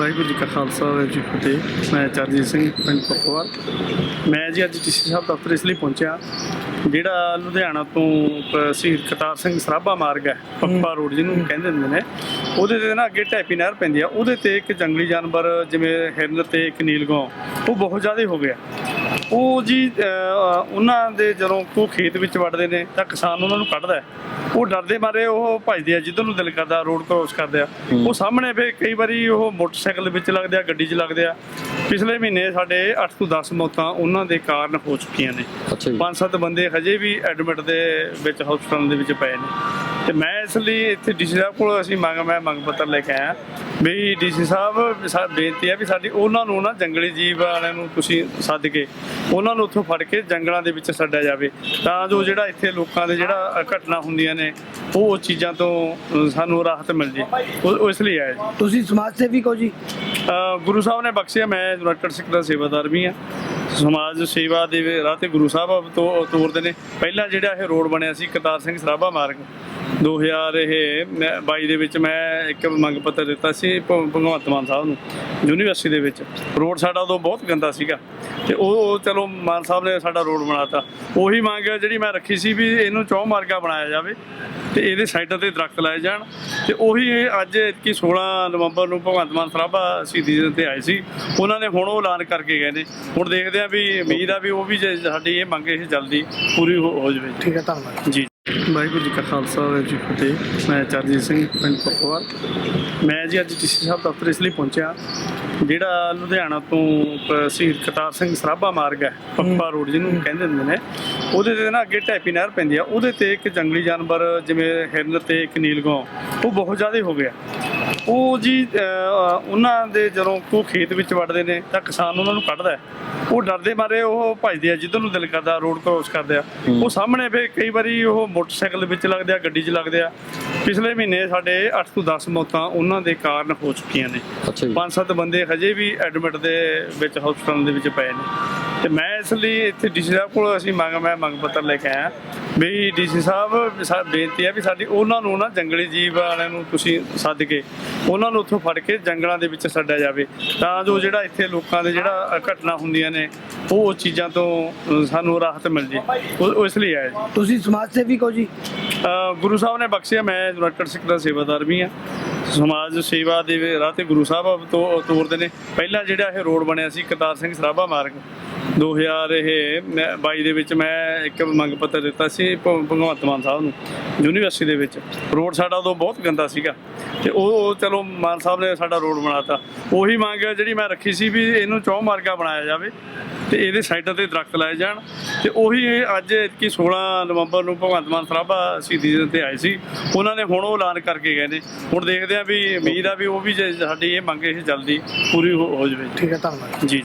ਵਾਹਿਗੁਰੂ ਜੀ ਕਾ ਖਾਲਸਾ ਵਾਹਿਗੁਰੂ ਜੀ ਫਤਿਹ। ਮੈਂ ਚਰਨਜੀਤ ਸਿੰਘ ਪਿੰਡ ਪੱਕਵਾਲ ਮੈਂ ਜੀ ਅੱਜ ਡੀਸੀ ਸਾਹਿਬ ਦਫ਼ਤਰ ਇਸ ਲਈ ਪਹੁੰਚਿਆ ਜਿਹੜਾ ਲੁਧਿਆਣਾ ਤੋਂ ਸ਼ਹੀਦ ਕਰਤਾਰ ਸਿੰਘ ਸਰਾਭਾ ਮਾਰਗ ਹੈ ਪੱਪਾ ਰੋਡ ਜਿਹਨੂੰ ਕਹਿੰਦੇ ਹੁੰਦੇ ਨੇ ਉਹਦੇ ਤੇ ਨਾ ਅੱਗੇ ਢੈਪੀ ਨਹਿਰ ਪੈਂਦੀ ਆ ਉਹਦੇ ਤੇ ਇੱਕ ਜੰਗਲੀ ਜਾਨਵਰ ਜਿਵੇਂ ਹਿਰਨ ਤੇ ਇੱਕ ਨੀਲਗਾਂ ਉਹ ਬਹੁਤ ਜ਼ਿਆਦਾ ਹੋ ਗਿਆ। ਉਹ ਜੀ ਉਹਨਾਂ ਦੇ ਜਦੋਂ ਕੋ ਖੇਤ ਵਿੱਚ ਵੜਦੇ ਨੇ ਤਾਂ ਕਿਸਾਨ ਉਹਨਾਂ ਨੂੰ ਕੱਢਦਾ। ਉਹ ਡਰਦੇ ਮਾਰੇ ਉਹ ਭੱਜਦੇ ਆ ਜਿੱਧਰ ਨੂੰ ਦਿਲ ਕਰਦਾ ਰੋਡ ਕ੍ਰੋਸ ਕਰਦੇ ਆ। ਉਹ ਸਾਹਮਣੇ ਫੇ ਕਈ ਵਾਰੀ ਉਹ ਮੋਟਰਸਾਈਕਲ ਵਿੱਚ ਲੱਗਦੇ ਆ ਗੱਡੀ 'ਚ ਲੱਗਦੇ ਆ। ਪਿਛਲੇ ਮਹੀਨੇ ਸਾਡੇ 8 ਤੋਂ 10 ਮੌਤਾਂ ਉਹਨਾਂ ਦੇ ਕਾਰਨ ਹੋ ਚੁੱਕੀਆਂ ਨੇ। ਪੰਜ ਸੱਤ ਬੰਦੇ ਹਜੇ ਵੀ ਐਡਮਿਟ ਦੇ ਵਿੱਚ ਹਸਪਤਾਲ ਦੇ ਵਿੱਚ ਪਏ ਨੇ। ਤੇ ਮੈਂ ਇਸ ਲਈ ਇੱਥੇ ਡੀਸੀ ਸਾਹਿਬ ਕੋਲ ਅਸੀਂ ਮੰਗ ਮੈਂ ਮੰਗ ਪੱਤਰ ਲੈ ਕੇ ਆਇਆ ਵੀ ਡੀਸੀ ਸਾਹਿਬ ਬੇਨਤੀ ਹੈ ਵੀ ਸਾਡੀ ਉਹਨਾਂ ਨੂੰ ਨਾ ਜੰਗਲੀ ਜੀਵ ਵਾਲਿਆਂ ਨੂੰ ਤੁਸੀਂ ਸੱਦ ਕੇ ਉਹਨਾਂ ਨੂੰ ਉੱਥੋਂ ਫੜ ਕੇ ਜੰਗਲਾਂ ਦੇ ਵਿੱਚ ਛੱਡਿਆ ਜਾਵੇ। ਤਾਂ ਜੋ ਜਿਹੜਾ ਇੱਥੇ ਲੋਕਾਂ ਦੇ ਜਿਹੜਾ ਘਟਨਾ ਹੁੰਦੀਆਂ ਨੇ ਉਹ ਉਹ ਚੀਜ਼ਾਂ ਤੋਂ ਸਾਨੂੰ ਰਾਹਤ ਮਿਲ ਜੇ। ਉਹ ਇਸ ਲਈ ਆਇਆ ਜੀ। ਤੁਸੀਂ ਸਮਾਜ ਸੇਵੀ ਕਹੋ ਜੀ? ਗੁਰੂ ਸਾਹਿਬ ਨੇ ਬਖਸ਼ਿਆ ਮੈਂ ਯੂਨਾਈਟਿਡ ਸਿੱਖ ਦਾ ਸੇਵਾਦਾਰ ਵੀ ਹਾਂ। ਸਮਾਜ ਸੇਵਾ ਦੇ ਰਾਹ ਤੇ ਗੁਰੂ ਸਾਹਿਬ ਤੋਂ ਤੋਰਦੇ ਨੇ। ਪਹਿਲਾਂ ਜਿਹੜਾ ਇਹ ਰੋਡ ਬਣਿਆ ਸੀ ਕਰਤਾਰ ਸਿੰਘ ਸਰਾਭਾ ਮਾਰਗ 2000 ਇਹ ਮੈਂ 22 ਦੇ ਵਿੱਚ ਮੈਂ ਇੱਕ ਮੰਗ ਪੱਤਰ ਦਿੱਤਾ ਸੀ ਭਗਵੰਤ ਮਾਨ ਸਾਹਿਬ ਨੂੰ ਯੂਨੀਵਰਸਿਟੀ ਦੇ ਵਿੱਚ। ਰੋਡ ਸਾਡਾ ਉਦੋਂ ਬਹੁਤ ਗੰਦਾ ਸੀਗਾ ਤੇ ਉਹ ਚਲੋ ਮਾਨ ਸਾਹਿਬ ਨੇ ਸਾਡਾ ਰੋਡ ਬਣਾਤਾ। ਉਹੀ ਮੰਗ ਜਿਹੜੀ ਮੈਂ ਰੱਖੀ ਸੀ ਵੀ ਇਹਨੂੰ ਚੌ ਮਾਰਗਾ ਬਣਾਇਆ ਜਾਵੇ ਤੇ ਇਹਦੇ ਸਾਈਡਾਂ ਤੇ ਦਰਖਤ ਲਾਏ ਜਾਣ। ਤੇ ਉਹੀ ਅੱਜ ਕੀ 16 ਨਵੰਬਰ ਨੂੰ ਭਗਵੰਤ ਮਾਨ ਸਰਾਭਾ ਸ਼ਹੀਦੀ ਦਿਨ ਤੇ ਆਏ ਸੀ। ਉਹਨਾਂ ਨੇ ਹੁਣ ਉਹ ਐਲਾਨ ਕਰਕੇ ਗਏ ਨੇ। ਹੁਣ ਦੇਖਦੇ ਆ ਵੀ ਉਮੀਦ ਆ ਵੀ ਉਹ ਵੀ ਸਾਡੀ ਇਹ ਮੰਗ ਇਹ ਜਲਦੀ ਪੂਰੀ ਹੋ ਜਾਵੇ। ਠੀਕ ਹੈ ਧੰਨਵਾਦ। ਜੀ। ਵਾਹਿਗੁਰੂ ਜੀ ਕਾ ਖਾਲਸਾ ਵਾਹਿਗੁਰੂ ਜੀ ਕੀ ਫਤਿਹ। ਮੈਂ ਚਰਨਜੀਤ ਸਿੰਘ ਪਿੰਡ ਪੱਕਵਾਲ ਮੈਂ ਜੀ ਅੱਜ ਡੀਸੀ ਸਾਹਿਬ ਦਫ਼ਤਰ ਇਸ ਲਈ ਪਹੁੰਚਿਆ ਜਿਹੜਾ ਲੁਧਿਆਣਾ ਤੋਂ ਸ਼ਹੀਦ ਕਰਤਾਰ ਸਿੰਘ ਸਰਾਭਾ ਮਾਰਗ ਹੈ ਪੱਪਾ ਰੋਡ ਜਿਹਨੂੰ ਕਹਿੰਦੇ ਹੁੰਦੇ ਨੇ ਉਹਦੇ ਤੇ ਨਾ ਅੱਗੇ ਢੈਪੀ ਨਹਿਰ ਪੈਂਦੀ ਆ ਉਹਦੇ ਤੇ ਇੱਕ ਜੰਗਲੀ ਜਾਨਵਰ ਜਿਵੇਂ ਹਿਰਨ ਤੇ ਇੱਕ ਨੀਲਗਾਂ ਉਹ ਬਹੁਤ ਜ਼ਿਆਦਾ ਹੋ ਗਿਆ। ਉਹ ਜੀ ਉਹਨਾਂ ਦੇ ਜਦੋਂ ਕੋ ਖੇਤ ਵਿੱਚ ਵੜਦੇ ਨੇ ਤਾਂ ਕਿਸਾਨ ਉਹਨਾਂ ਨੂੰ ਕੱਢਦਾ। ਉਹ ਡਰਦੇ ਮਾਰੇ ਉਹ ਭੱਜਦੇ ਆ ਜਿੱਧਰ ਨੂੰ ਦਿਲ ਕਰਦਾ ਰੋਡ ਕ੍ਰੋਸ ਕਰਦੇ ਆ। ਉਹ ਸਾਹਮਣੇ ਫੇ ਕਈ ਵਾਰੀ ਉਹ ਮੋਟਰਸਾਈਕਲ ਵਿੱਚ ਲੱਗਦੇ ਆ ਗੱਡੀ 'ਚ ਲੱਗਦੇ ਆ। ਪਿਛਲੇ ਮਹੀਨੇ ਸਾਡੇ 8 ਤੋਂ 10 ਮੌਤਾਂ ਉਹਨਾਂ ਦੇ ਕਾਰਨ ਹੋ ਚੁੱਕੀਆਂ ਨੇ। ਪੰਜ ਸੱਤ ਬੰਦੇ ਹਜੇ ਵੀ ਐਡਮਿਟ ਦੇ ਵਿੱਚ ਹਸਪਤਾਲ ਦੇ ਵਿੱਚ ਪਏ ਨੇ। ਤੇ ਮੈਂ ਇਸ ਲਈ ਇੱਥੇ ਡੀਸੀ ਸਾਹਿਬ ਕੋਲ ਅਸੀਂ ਮੰਗ ਮੈਂ ਮੰਗ ਪੱਤਰ ਲੈ ਕੇ ਆਇਆ। ਵੀ ਡੀਸੀ ਸਾਹਿਬ ਸਾ ਬੇਨਤੀ ਹੈ ਵੀ ਸਾਡੀ ਉਹਨਾਂ ਨੂੰ ਨਾ ਜੰਗਲੀ ਜੀਵ ਵਾਲਿਆਂ ਨੂੰ ਤੁਸੀਂ ਸੱਦ ਕੇ ਉਹਨਾਂ ਨੂੰ ਉੱਥੋਂ ਫੜ ਕੇ ਜੰਗਲਾਂ ਦੇ ਵਿੱਚ ਛੱਡਿਆ ਜਾਵੇ। ਤਾਂ ਜੋ ਜਿਹੜਾ ਇੱਥੇ ਲੋਕਾਂ ਦੇ ਜਿਹੜਾ ਘਟਨਾ ਹੁੰਦੀਆਂ ਨੇ ਉਹ ਚੀਜ਼ਾਂ ਤੋਂ ਸਾਨੂੰ ਰਾਹਤ ਮਿਲ ਜੇ। ਉਹ ਇਸ ਲਈ ਆਇਆ ਜੀ। ਤੁਸੀਂ ਸਮਾਜ ਸੇਵੀ ਕਹੋ ਜੀ। ਗੁਰੂ ਸਾਹਿਬ ਨੇ ਬਖਸ਼ਿਆ ਮੈਂ ਯੂਨਾਈਟਿਡ ਸਿੱਖ ਦਾ ਸੇਵਾਦਾਰ ਵੀ ਹਾਂ। ਸਮਾਜ ਸੇਵਾ ਦੇ ਰਾਹ ਤੇ ਗੁਰੂ ਸਾਹਿਬ ਤੋਂ ਤੋਰਦੇ ਨੇ। ਪਹਿਲਾਂ ਜਿਹੜਾ ਇਹ ਰੋਡ ਬਣਿਆ ਸੀ ਕਰਤਾਰ ਸਿੰਘ ਸਰਾਭਾ ਮਾਰਗ 2000 ਇਹ ਮੈਂ 22 ਦੇ ਵਿੱਚ ਮੈਂ ਇੱਕ ਮੰਗ ਪੱਤਰ ਦਿੱਤਾ ਸੀ ਭਗਵੰਤ ਮਾਨ ਸਾਹਿਬ ਨੂੰ ਯੂਨੀਵਰਸਿਟੀ ਦੇ ਵਿੱਚ। ਰੋਡ ਸਾਡਾ ਉਦੋਂ ਬਹੁਤ ਗੰਦਾ ਸੀਗਾ। ਤੇ ਉਹ ਚਲੋ ਮਾਨ ਸਾਹਿਬ ਨੇ ਸਾਡਾ ਰੋਡ ਬਣਾਤਾ। ਉਹੀ ਮੰਗ ਜਿਹੜੀ ਮੈਂ ਰੱਖੀ ਸੀ ਵੀ ਇਹਨੂੰ ਚੌ ਮਾਰਗਾ ਬਣਾਇਆ ਜਾਵੇ ਤੇ ਇਹਦੇ ਸਾਈਡਾਂ ਤੇ ਦਰਖਤ ਲਾਏ ਜਾਣ। ਤੇ ਉਹੀ ਅੱਜ ਕੀ 16 ਨਵੰਬਰ ਨੂੰ ਭਗਵੰਤ ਮਾਨ ਸਰਾਭਾ ਸ਼ਹੀਦੀ ਦਿਨ ਤੇ ਆਏ ਸੀ। ਉਹਨਾਂ ਨੇ ਹੁਣ ਉਹ ਐਲਾਨ ਕਰਕੇ ਗਏ ਨੇ। ਹੁਣ ਦੇਖਦੇ ਆ ਵੀ ਉਮੀਦ ਆ ਵੀ ਉਹ ਵੀ ਸਾਡੀ ਇਹ ਮੰਗ ਇਹ ਜਲਦੀ ਪੂਰੀ ਹੋ ਜਾਵੇ। ਠੀਕ ਹੈ ਧੰਨਵਾਦ। ਜੀ।